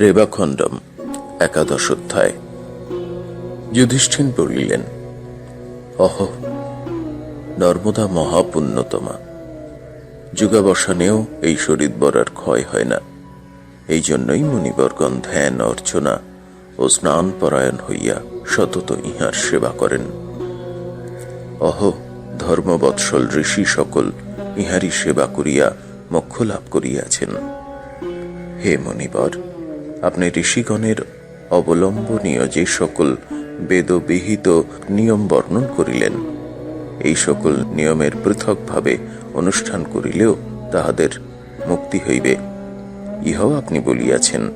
রেবাখণ্ডম, একাদশ অধ্যায়। যুধিষ্ঠিন বলিলেন, অহ, নর্মদা মহাপুণ্যতমা, যুগাবসানেও এই শরীর বরার ক্ষয় হয় না। এই জন্যই মুনিবর্গণ ধ্যান, অর্চনা ও স্নান পরায়ণ হইয়া সতত ইহার সেবা করেন। অহ, ধর্মবৎসল ঋষি সকল ইহারই সেবা করিয়া মোক্ষ লাভ করিয়াছেন। হে মনিবর আপনি ঋষিগণের অবলম্বনীয় যে সকল বেদবিহিত নিয়ম বর্ণন করিলেন, এই সকল নিয়মের পৃথকভাবে অনুষ্ঠান করিলেও তাহাদের মুক্তি হইবে। ইহাও আপনি বলিয়াছেন,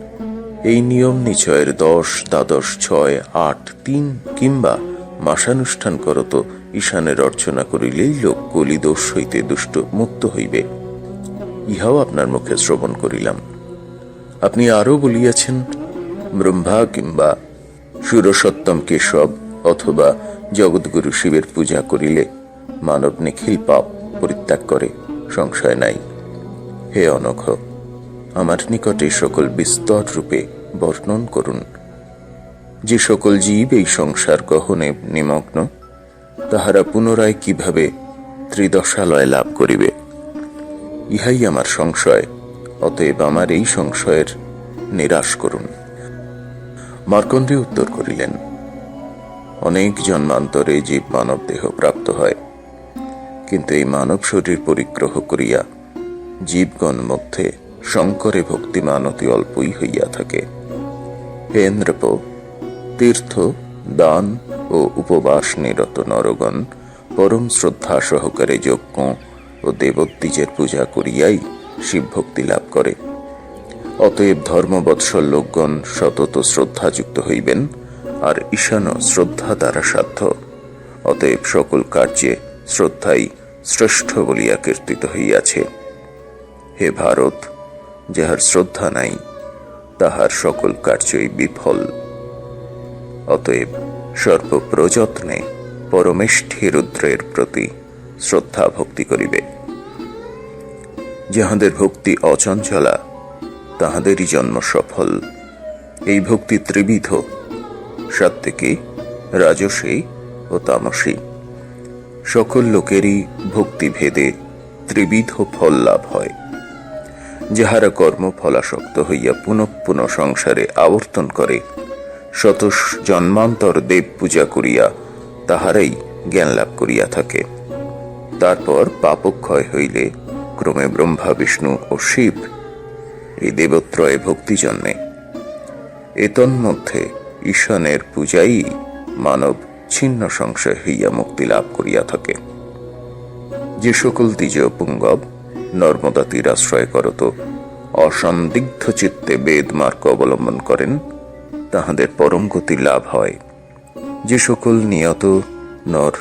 এই নিয়ম নিচয়ের দশ, দ্বাদশ, ছয়, আট, তিন কিংবা মাসানুষ্ঠান করত ঈশানের অর্চনা করিলেই লোক কলিদোষ হইতে দুষ্ট, মুক্ত হইবে। ইহাও আপনার মুখে শ্রবণ করিলাম। আপনি আরও বলিয়াছেন, ব্রহ্মা কিংবা সুরসত্তম কেশব অথবা জগৎগুরু শিবের পূজা করিলে মানব নিখিল পাপ পরিত্যাগ করে, সংশয় নাই। হে অনঘ, আমার নিকটে সকল বিস্তর রূপে বর্ণন করুন। যে সকল জীব এই সংসার গহনে নিমগ্ন, তাহারা পুনরায় কীভাবে ত্রিদশালয় লাভ করিবে, ইহাই আমার সংশয়। অতএব আমার এই সংশয়ের নিরাশ করুন। মার্কণ্ডে উত্তর করিলেন, অনেক জন্মান্তরে জীব মানব দেহ প্রাপ্ত হয়, কিন্তু এই মানব শরীর পরিগ্রহ করিয়া জীবগণ মধ্যে শঙ্করে ভক্তিমান অতি অল্পই হইয়া থাকে। হে ইন্দ্রপ তীর্থ, দান ও উপবাস নিরত নরগণ, পরম শ্রদ্ধা সহকারে যজ্ঞ ও দেবদ্বীজের পূজা করিয়াই শিব ভক্তি লাভ করে। অতএব ধর্মবৎসল লোকগণ সতত শ্রদ্ধাযুক্ত হইবেন, আর ঈশান শ্রদ্ধা দ্বারা সাধ্য। অতএব সকল কার্যে শ্রদ্ধাই শ্রেষ্ঠ বলিয়া কীর্তিত হইয়াছে। হে ভারত, যাহার শ্রদ্ধা নাই, তাহার সকল কার্যই বিফল। অতএব সর্বপ্রযত্নে পরমেষ্ঠী রুদ্রের প্রতি শ্রদ্ধা ভক্তি করিবে। যাহাদের ভক্তি অচঞ্চলা, তাহাদেরই জন্ম সফল। এই ভক্তি ত্রিবিধ সাত্ত্বিকী রাজসী ও তামসী। সকল লোকেরই ভক্তি ভেদে ত্রিবিধ ফল লাভ হয়। যাহারা কর্ম ফলাসক্ত হইয়া পুনঃ পুনঃ সংসারে আবর্তন করে শত জন্মান্তর দেব পূজা করিয়া তাহারাই জ্ঞান লাভ করিয়া থাকে। তারপর পাপক্ষয় হইলে ক্রমে ব্রহ্মা, বিষ্ণু ও শিব এই দেবত্রয়ে ভক্তি জন্মে। এতন্মধ্যে ঈশানের পূজাই মানব ছিন্ন সংশয় হইয়া মুক্তি লাভ করিয়া থাকে। যে সকল দ্বিজ পুঙ্গব নর্মদা তীর আশ্রয় করত, অসন্দিগ্ধ চিত্তে বেদ মার্গ অবলম্বন করেন, তাহাদের পরম গতি লাভ হয়। যে সকল নিয়ত নর,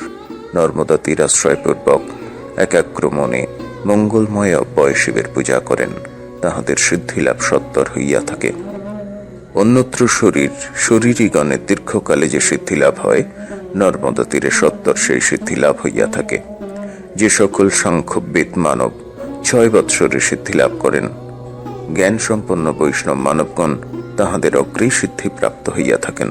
নর্মদা তীর আশ্রয়পূর্বক একাক্রমণে মঙ্গলময় অব্যয় শিবের পূজা করেন, তাহাদের সিদ্ধিলাভ সত্তর হইয়া থাকে। অন্যত্র শরীর শরীরীগণের দীর্ঘকালে যে সিদ্ধিলাভ হয়, নর্মদা তীরে সত্তর সেই সিদ্ধিলাভ হইয়া থাকে। যে সকল সাংখ্যবিদ মানব ছয় বৎসরে সিদ্ধিলাভ করেন জ্ঞান সম্পন্ন বৈষ্ণব মানবগণ তাহাদের অগ্রেই সিদ্ধি প্রাপ্ত হইয়া থাকেন,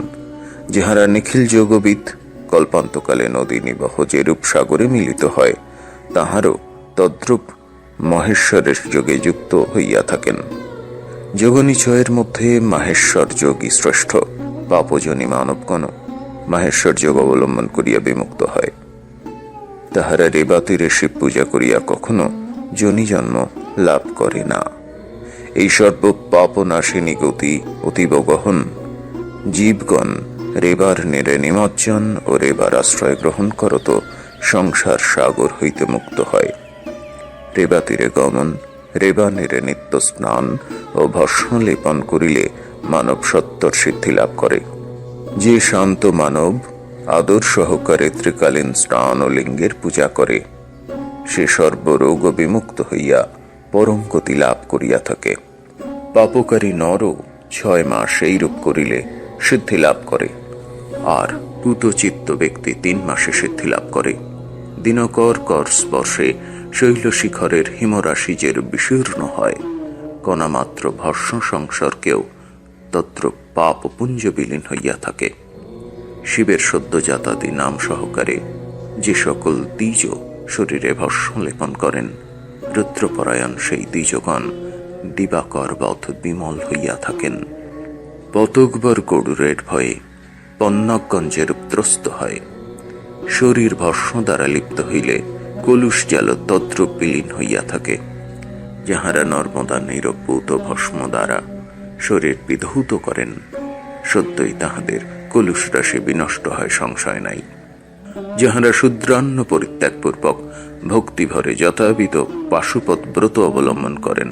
যাহারা নিখিল যোগবিদ, কল্পান্তকালে নদী নিবহ যে রূপসাগরে মিলিত হয়, তাহারও তদ্রূপ মহেশ্বরের যোগে যুক্ত হইয়া থাকেন। যোগনিচয়ের মধ্যে মাহেশ্বর যোগী শ্রেষ্ঠ, পাপজনী মানবগণ মাহেশ্বর যোগ অবলম্বন করিয়া বিমুক্ত হয়। তাহারা রেবাতীরে শিব পূজা করিয়া কখনো জনি জন্ম লাভ করে না। এই সর্ব পাপনাশিনী গতি অতীব গহন, জীবগণ রেবার নেড়ে নিমজ্জন ও রেবার আশ্রয় গ্রহণ করত, সংসার সাগর হইতে মুক্ত হয়। রেবা তীরে গমন রেবা নেড়ে নিত্য স্নান ও ভস্ম লেপন করিলে মানব সত্তর সিদ্ধি লাভ করে। যে শান্ত মানব আদর সহকারে ত্রিকালীন স্নান ও লিঙ্গের পূজা করে, সে সর্বরোগ বিমুক্ত হইয়া পরম গতি লাভ করিয়া থাকে। পাপকারী নরও ছয় মাস এইরূপ করিলে সিদ্ধি লাভ করে। আর পুতচিত্ত ব্যক্তি তিন মাসে সিদ্ধি লাভ করে। দিনকর কর স্পর্শে শৈলশিখরের হিমরাশি যে বিশীর্ণ হয়। কণামাত্র ভস্ম সংসর্গেও তত্র পাপ পুঞ্জ বিলীন হইয়া থাকে। শিবের সদ্যজাতাদি নাম সহকারে যে সকল দ্বিজ শরীরে ভস্ম লেপন করেন, রুদ্রপরায়ণ সেই দ্বিজগণ দিবাকর বধ বিমল হইয়া থাকেন। পতকবর গরুরের ভয়ে পন্নগঞ্জের ত্রস্ত হয়। শরীর ভস্ম দ্বারা লিপ্ত হইলে কলুষ জাল তদ্রুপ বিলীন হইয়া থাকে, যাহারা নর্মদা নিরভূত ভস্ম দ্বারা শরীর বিধৌত করেন সত্যই তাহাদের কলুষ রাশি বিনষ্ট হয় সংশয় নাই। যাহারা শুদ্রান্ন পরিত্যাগপূর্বক ভক্তিভরে যথাবিধ পাশুপত ব্রত অবলম্বন করেন,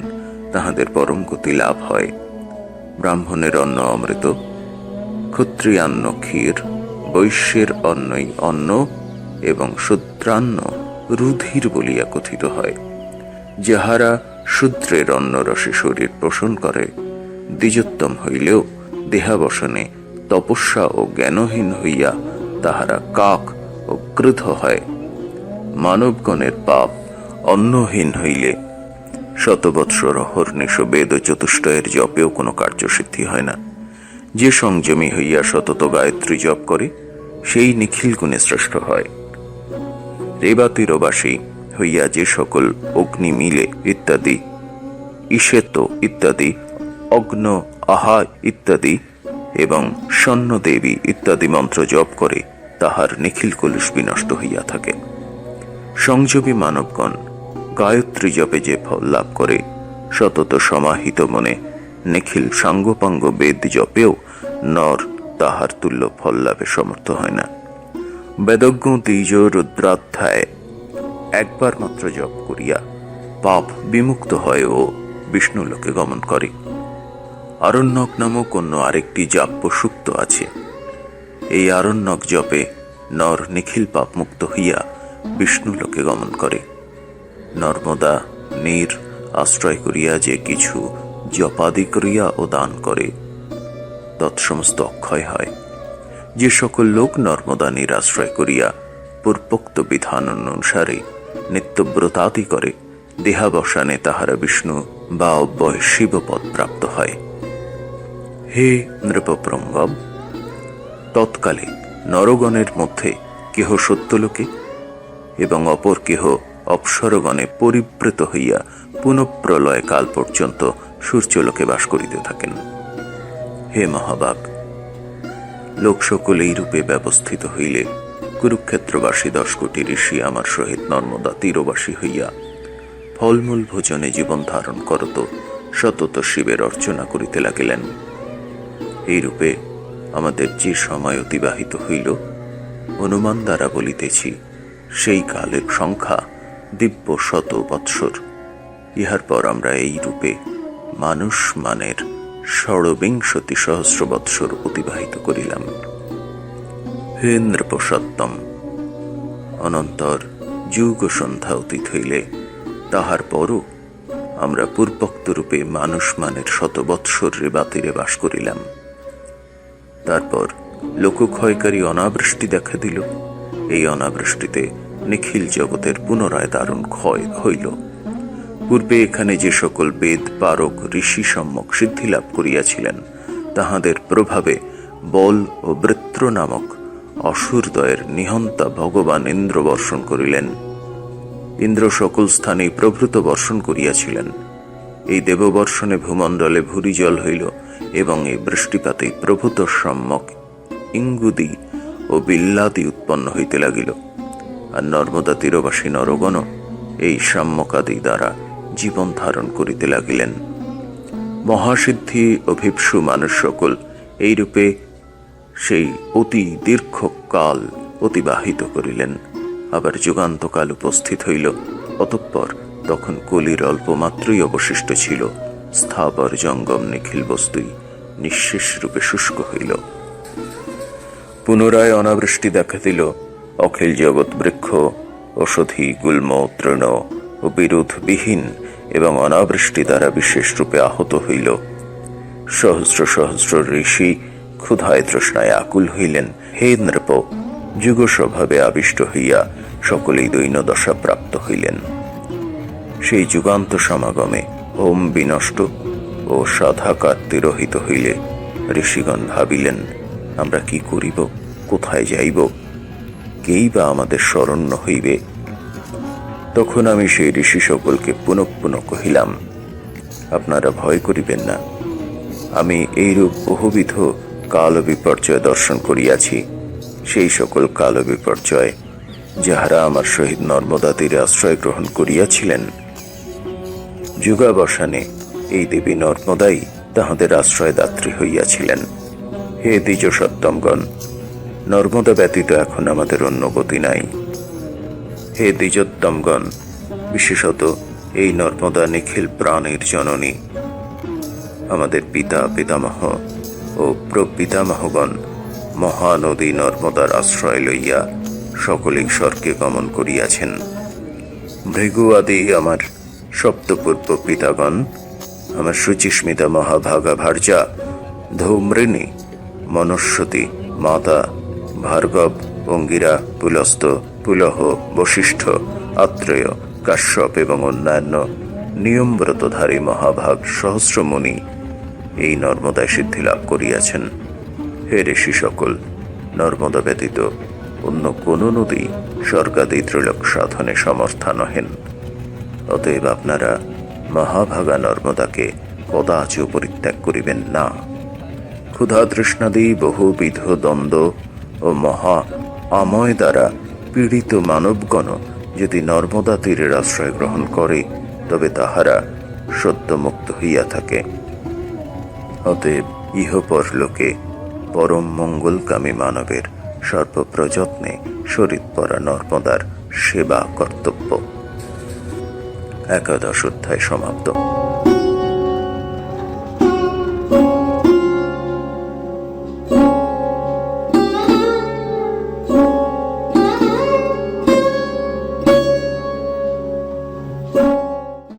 তাহাদের পরম গতি লাভ হয়। ব্রাহ্মণের অন্ন অমৃত, ক্ষত্রিয়ান্ন ক্ষীর, বৈশ্যের অন্নই অন্ন এবং শূদ্রান্ন রুধির বলিয়া কথিত হয়, যাহারা শূদ্রের অন্নরসে শরীর পোষণ করে, দ্বিজোত্তম হইলেও দেহাবসনে তপস্যা ও জ্ঞানহীন হইয়া তাহারা কাক ও ক্রুধ হয়। মানবগণের পাপ অন্নহীন হইলে শতবৎসর অহর্নিশ বেদ চতুষ্টয়ের জপেও কোনো কার্যসিদ্ধি হয় না। যে সংযমী হইয়া সতত গায়ত্রী জপ করে, সেই নিখিল গুণে শ্রেষ্ঠ হয়। রেবাতিরবাসী হইয়া যে সকল অগ্নি মিলে ইত্যাদি ঈশেত ইত্যাদি, অগ্ন আহা ইত্যাদি এবং স্বর্ণ দেবী ইত্যাদি মন্ত্র জপ করে তাহার নিখিল কলুষ বিনষ্ট হইয়া থাকে। সংযমী মানবগণ গায়ত্রী জপে যে ফল লাভ করে, সতত সমাহিত মনে নিখিল সাঙ্গপাঙ্গ বেদ জপেও নর তাহার তুল্য ফল লাভে সমর্থ হয় না। বেদজ্ঞ দ্বিজ রুদ্রাধ্যায়। একবার মাত্র জপ করিয়া পাপ বিমুক্ত হয় ও বিষ্ণু লোকে গমন করে। আরণ্যক নামক অন্য আরেকটি জাপ্য সুক্ত আছে। এই আরণ্যক জপে নর নিখিল পাপ মুক্ত হইয়া বিষ্ণু লোকে গমন করে। নর্মদা নীর আশ্রয় করিয়া যে কিছু জপাদি করিয়া ও দান করে, তৎসমস্ত অক্ষয় হয়। যে সকল লোক নর্মদা নীর আশ্রয় করিয়া পূর্বোক্ত বিধান অনুসারে নিত্যব্রতাদি করে, দেহাবসানে তাহারা বিষ্ণু বা অব্যয় শিবপদ প্রাপ্ত হয়। হে নৃপপ্রঙ্গব তৎকালে নরগণের মধ্যে কেহ সত্যলোকে এবং অপর কেহ অপসরগণে পরিবৃত হইয়া পুনঃপ্রলয় কাল পর্যন্ত সূর্যলোকে বাস করিতে থাকেন। হে মহাবাগ লোক সকলে এই রূপে ব্যবস্থিত হইলে কুরুক্ষেত্রবাসী দশ কোটি ঋষি আমার সহিত নর্মদা তীরবাসী হইয়া ফলমূল ভোজনে জীবন ধারণ করত, সতত শিবের অর্চনা করিতে লাগিলেন। এই রূপে আমাদের যে সময় অতিবাহিত হইল, অনুমান দ্বারা বলিতেছি, সেই কালের সংখ্যা দিব্য শত বৎসর ইহার পর আমরা এই রূপে মানুষ মানের ষড়বিংশতি সহস্র বৎসর অতিবাহিত করিলাম। হে নৃপসত্তম অনন্তর যুগ সন্ধ্যা অতীত হইলে তাহার পরও আমরা পূর্বোক্ত রূপে মানুষ মানের শত বৎসর রেবাতিরে বাস করিলাম। তারপর লোকক্ষয়কারী অনাবৃষ্টি দেখা দিল। এই অনাবৃষ্টিতে নিখিল জগতের পুনরায় দারুণ ক্ষয় হইল। পূর্বে এখানে যে সকল বেদ, পারক, ঋষি সম্যক সিদ্ধি লাভ করিয়াছিলেন, তাহাদের প্রভাবে বল ও বৃত্র নামক অসুরদয়ের নিহন্তা ভগবান ইন্দ্র বর্ষণ করিলেন। ইন্দ্র সকল স্থানে প্রভৃত বর্ষণ করিয়াছিলেন। এই দেববর্ষণে ভূমণ্ডলে ভুরি জল হইল এবং এই বৃষ্টিপাতে প্রভূত সম্যক ইঙ্গুদি ও বিল্লাদি উৎপন্ন হইতে লাগিল। আর নর্মদা তীরবাসী নরগণ এই সাম্যকাদি দ্বারা জীবন ধারণ করিতে লাগিলেন। মহাসিদ্ধি অভিপ্সু মানুষ সকল এইরূপে সেই অতি দীর্ঘকাল অতিবাহিত করিলেন। আবার যুগান্তকাল উপস্থিত হইল, অতঃপর তখন কলির অল্প মাত্রই অবশিষ্ট ছিল। স্থাবর জঙ্গম নিখিল বস্তুই নিঃশেষ রূপে শুষ্ক হইল। পুনরায় অনাবৃষ্টি দেখা দিল অখিল জগৎ বৃক্ষ, ঔষধি, গুল্ম, তৃণ ও বিরোধবিহীন এবং অনাবৃষ্টি দ্বারা বিশেষ রূপে আহত হইল। সহস্র সহস্র ঋষি ক্ষুধায় তৃষ্ণায় আকুল হইলেন। হে নৃপ যুগ স্বভাবে আবিষ্ট হইয়া সকলেই দৈন্যদশা প্রাপ্ত হইলেন। সেই যুগান্ত সমাগমে হোম বিনষ্ট ও সাধাকার তিরোহিত হইলে ঋষিগণ ভাবিলেন, আমরা কি করিব? কোথায় যাইব? কেই বা আমাদের শরণ্য হইবে? তখন আমি সেই ঋষি সকলকে পুনঃ পুনঃ কহিলাম, আপনারা ভয় করিবেন না। আমি এইরূপ বহুবিধ কাল বিপর্যয় দর্শন করিয়াছি, সেই সকল কাল বিপর্যয় যাহারা আমার সহিত নর্মদা তীরে আশ্রয় গ্রহণ করিয়াছিলেন। যুগাবসানে এই দেবী নর্মদাই তাহাদের আশ্রয়দাত্রী হইয়াছিলেন। হে দ্বিজ সত্তমগণ নর্মদা ব্যতীত এখন আমাদের অন্য গতি নাই। হে দ্বিজোত্তমগণ, বিশেষত এই নর্মদা নিখিল প্রাণের জননী। আমাদের পিতা পিতামহ ও প্রপিতামহগণ মহানদী নর্মদার আশ্রয় লইয়া সকলেই স্বর্গে গমন করিয়াছেন। ভৃগু আদি আমার সপ্তপূর্ব পিতাগণ, আমার সুচিস্মিতা মহাভাগা ভার্যা ধৌম্রিণী, মনস্বতী, মাতা, ভার্গব, অঙ্গিরা, পুলস্ত পুলহ, বশিষ্ঠ, আত্রেয়, কাশ্যপ এবং অন্যান্য নিয়মব্রতধারী মহাভাগ সহস্রমণি এই নর্মদায় সিদ্ধি লাভ করিয়াছেন। হে ঋষি সকল, নর্মদা ব্যতীত অন্য কোন নদী স্বর্গাদি ত্রিলোক সাধনে সমর্থা নহেন অতএব আপনারা মহাভাগা নর্মদাকে কদাচ পরিত্যাগ করিবেন না। ক্ষুধা তৃষ্ণাদি বহুবিধ দ্বন্দ্ব ও মহা আময় দ্বারা পীড়িত মানবগণ যদি নর্মদা তীরের আশ্রয় গ্রহণ করে, তবে তাহারা সত্যমুক্ত হইয়া থাকে। অতএব ইহপর লোকে পরম মঙ্গলকামী মানবের সর্বপ্রযত্নে শরীর পরা নর্মদার সেবা কর্তব্য। একাদশ অধ্যায় সমাপ্ত।